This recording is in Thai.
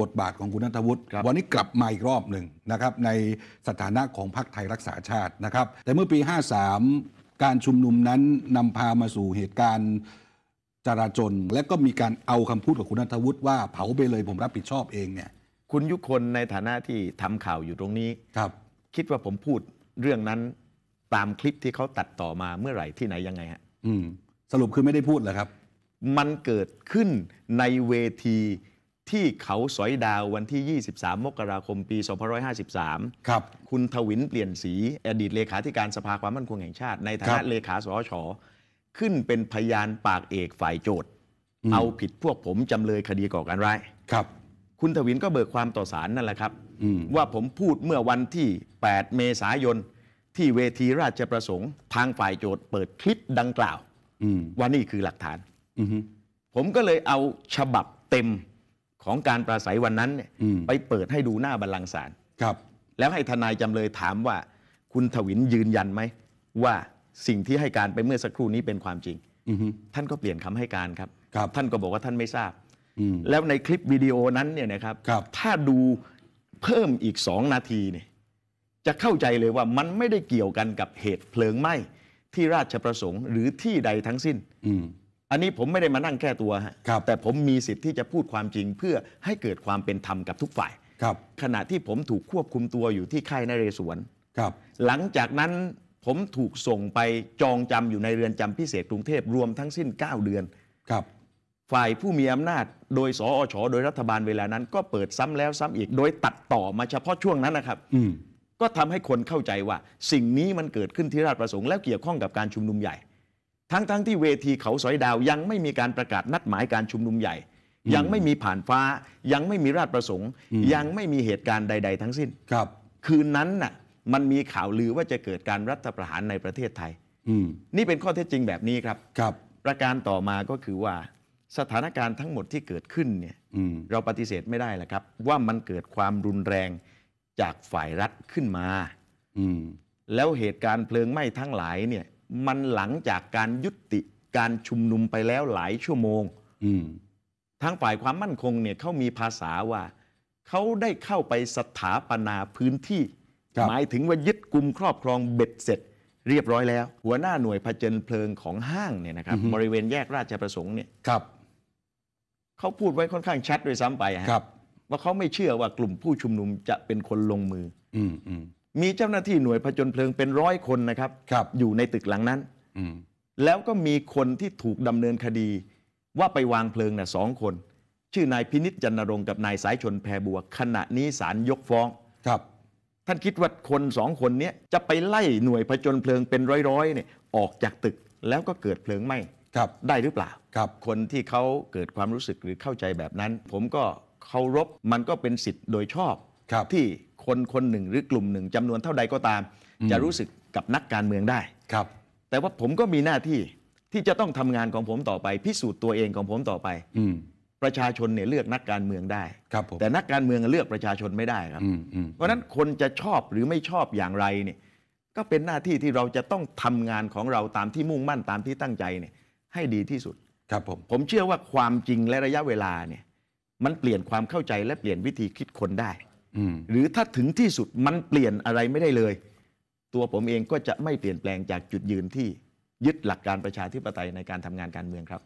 บทบาทของคุณนัทวุฒิครับวันนี้กลับมาอีกรอบหนึ่งนะครับในสถานะของพรรคไทยรักษาชาตินะครับ แต่เมื่อปี 53 การชุมนุมนั้นนำพามาสู่เหตุการณ์จราจน และก็มีการเอาคำพูดของคุณนัทวุฒิว่าเผาไปเลยผมรับผิดชอบเองเนี่ยคุณยุคนในฐานะที่ทำข่าวอยู่ตรงนี้ครับ คิดว่าผมพูดเรื่องนั้นตามคลิปที่เขาตัดต่อมาเมื่อไหร่ที่ไหนยังไงฮะอืมสรุปคือไม่ได้พูดเหรอครับ มันเกิดขึ้นในเวที ที่เขาสอยดาววันที่ 23 มกราคม ปี 2553 ครับ คุณทวินเปลี่ยนสีอดีตเลขาธิการสภาความมั่นคงแห่งชาติ ในฐาครันะบเลขาสอชขึ้นเป็นพยานปากเอกฝ่ายโจทย์อืม เอาผิดพวกผมจำเลยคดีก่อการร้าย ครับ คุณทวินก็เบิกความต่อศาลนั่นแหละครับ อืม ว่าผมพูดเมื่อวันที่ 8 เมษายน ที่เวทีราชประสงค์ ทางฝ่ายโจทย์เปิดคลิปดังกล่าว อืมว่านี่คือหลักฐาน อืมผมก็เลยเอาฉบับเต็ม ของการปราศัยวันนั้นเนี่ยอืมไปเปิดให้ดูหน้าบัลลังก์ศาลครับ แล้วให้ทนายจำเลยถามว่า คุณทวินยืนยันไหม ว่าสิ่งที่ให้การไปเมื่อสักครู่นี้เป็นความจริงอืมท่านก็เปลี่ยนคำให้การครับครับท่านก็บอกว่าท่านไม่ทราบอืมแล้วในคลิปวิดีโอนั้นเนี่ยนะครับครับถ้าดูเพิ่มอีกสองนาทีเนี่ยจะเข้าใจเลยว่ามันไม่ได้เกี่ยวกันกับเหตุเพลิงไหม้ที่ราชประสงค์หรือที่ใดทั้งสิ้น อืมอันนี้ผมไม่ได้มานั่งแก้ตัวฮะครับแต่ผมมีสิทธิ์ที่จะพูดความจริงเพื่อให้เกิดความเป็นธรรมกับทุกฝ่ายครับขณะที่ผมถูกควบคุมตัวอยู่ที่ค่ายนเรศวรครับ หลังจากนั้นผมถูกส่งไปจองจำอยู่ในเรือนจำพิเศษกรุงเทพรวมทั้งสิ้น 9 เดือนครับ ฝ่ายผู้มีอำนาจ โดยสอชโดยรัฐบาลเวลานั้น ก็เปิดซ้ำแล้วซ้ำอีก โดยตัดต่อมาเฉพาะช่วงนั้นนะครับอืมก็ทำให้คนเข้าใจว่า สิ่งนี้มันเกิดขึ้นที่ราชประสงค์แล้วเกี่ยวข้องกับการชุมนุมใหญ่ ทั้งๆทที่เวทีเขาสอยดาวยังไม่มีการประกาศนัดหมายการชุมนุมใหญ่ ยังไม่มีผ่านฟ้า ยังไม่มีราชประสงค์อืมยังไม่มีเหตุการณ์ใด ๆ ทั้งสิ้นครับ คืนนั้นน่ะมันมีข่าวลือว่าจะเกิดการรัฐประหารในประเทศไทยอืมนี่เป็นข้อเท็จจริงแบบนี้ครับครับ ประการต่อมาก็คือว่า สถานการณ์ทั้งหมดที่เกิดขึ้นเนี่ยอืมเราปฏิเสธไม่ได้แหละครับ ว่ามันเกิดความรุนแรงจากฝ่ายรัฐขึ้นมาอืมแล้วเหตุการณ์เพลิงไหม้ทั้งหลายเนี่ย มันหลังจากการยุติการชุมนุมไปแล้วหลายชั่วโมงอืมทางฝ่ายความมั่นคงเนี่ยเขามีภาษาว่าเขาได้เข้าไปสถาปนาพื้นที่ครับหมายถึงว่ายึดกลุ่มครอบครองเบ็ดเสร็จ เรียบร้อยแล้ว หัวหน้าหน่วยผจญเพลิงของห้างเนี่ยนะครับบริเวณแยกราชประสงค์เนี่ยครับเขาพูดไว้ค่อนข้างชัดด้วยซ้ำไปฮะครับว่าเขาไม่เชื่อว่ากลุ่มผู้ชุมนุมจะเป็นคนลงมือ อื มอืมมีเจ้าหน้าที่หน่วยผจญเพลิงเป็นร้อยคนนะครับ ครับ อยู่ในตึกหลังนั้น อืม แล้วก็มีคนที่ถูกดำเนินคดี ว่าไปวางเพลิงน่ะสองคน ชื่อนายพินิจจันนรงค์กับนายสายชนแพรบัว ขณะนี้ศาลยกฟ้อง ครับ ท่านคิดว่าคนสองคนเนี้ยจะไปไล่หน่วยผจญเพลิงเป็นร้อยๆเนี่ยออกจากตึกแล้วก็เกิดเพลิงไหม้ครับ ได้หรือเปล่า ครับ คนที่เขาเกิดความรู้สึกหรือเข้าใจแบบนั้น ผมก็เคารพมันก็เป็นสิทธิ์โดยชอบครับ ที่คนคนหนึ่งหรือกลุ่มหนึ่งจำนวนเท่าใดก็ตามอืมจะรู้สึกกับนักการเมืองได้ครับ แต่ว่าผมก็มีหน้าที่ที่จะต้องทำงานของผมต่อไป พิสูจน์ตัวเองของผมต่อไปอืมประชาชนเนี่ยเลือกนักการเมืองได้ครับผมแต่นักการเมืองเลือกประชาชนไม่ได้ครับอืมอืมเพราะฉะนั้นคนจะชอบหรือไม่ชอบอย่างไรเนี่ยก็เป็นหน้าที่ที่เราจะต้องทำงานของเราตามที่มุ่งมั่นตามที่ตั้งใจเนี่ยให้ดีที่สุดครับผมผมเชื่อว่าความจริงและระยะเวลาเนี่ยมันเปลี่ยนความเข้าใจและเปลี่ยนวิธีคิดคนได้อืม หรือถ้าถึงที่สุดมันเปลี่ยนอะไรไม่ได้เลย ตัวผมเองก็จะไม่เปลี่ยนแปลงจากจุดยืนที่ยึดหลักการประชาธิปไตยในการทำงานการเมืองครับ